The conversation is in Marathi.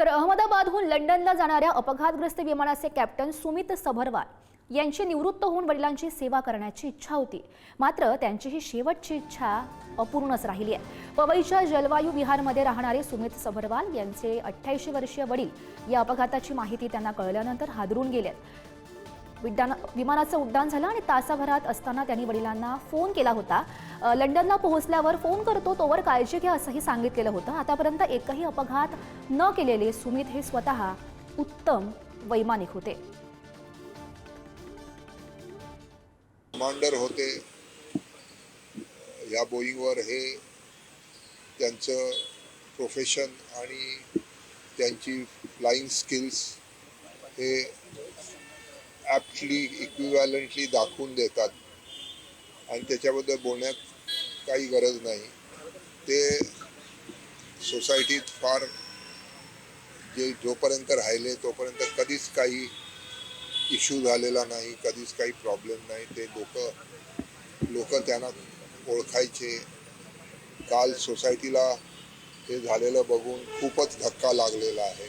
तर अहमदाबादहून लंडनला जाणाऱ्या अपघातग्रस्त विमानाचे कॅप्टन सुमित सभरवाल यांची निवृत्त होऊन वडिलांची सेवा करण्याची इच्छा होती. मात्र त्यांची ही शेवटची इच्छा अपूर्णच राहिली आहे. पवईच्या जलवायू विहारमध्ये राहणारे सुमित सभरवाल यांचे अठ्ठ्याऐंशी वर्षीय वडील या अपघाताची माहिती त्यांना कळल्यानंतर हादरून गेलेत. विड्डाण विमानाचं उड्डाण झालं आणि तासाभरात असताना त्यांनी वडिलांना फोन केला होता. लंडनला पोहोचल्यावर फोन करतो तोवर काळजी घ्या असंही सांगितलेलं होतं. आतापर्यंत एकही अपघात न केलेले सुमित हे स्वतः उत्तम वैमानिक होते. कमांडर होते. या बोईंगवर हे त्यांचं प्रोफेशन आणि त्यांची फ्लाईंग स्किल्स हे ॲप्टली इक्विव्हॅलंटली दाखवून देतात. आणि त्याच्याबद्दल बोलण्यात काही गरज नाही. ते सोसायटीत फार जे जोपर्यंत राहिले तोपर्यंत कधीच काही इश्यू झालेला नाही कधीच काही प्रॉब्लेम नाही. ते लोक लोक त्यांना ओळखायचे. काल सोसायटीला हे झालेलं बघून खूपच धक्का लागलेला आहे.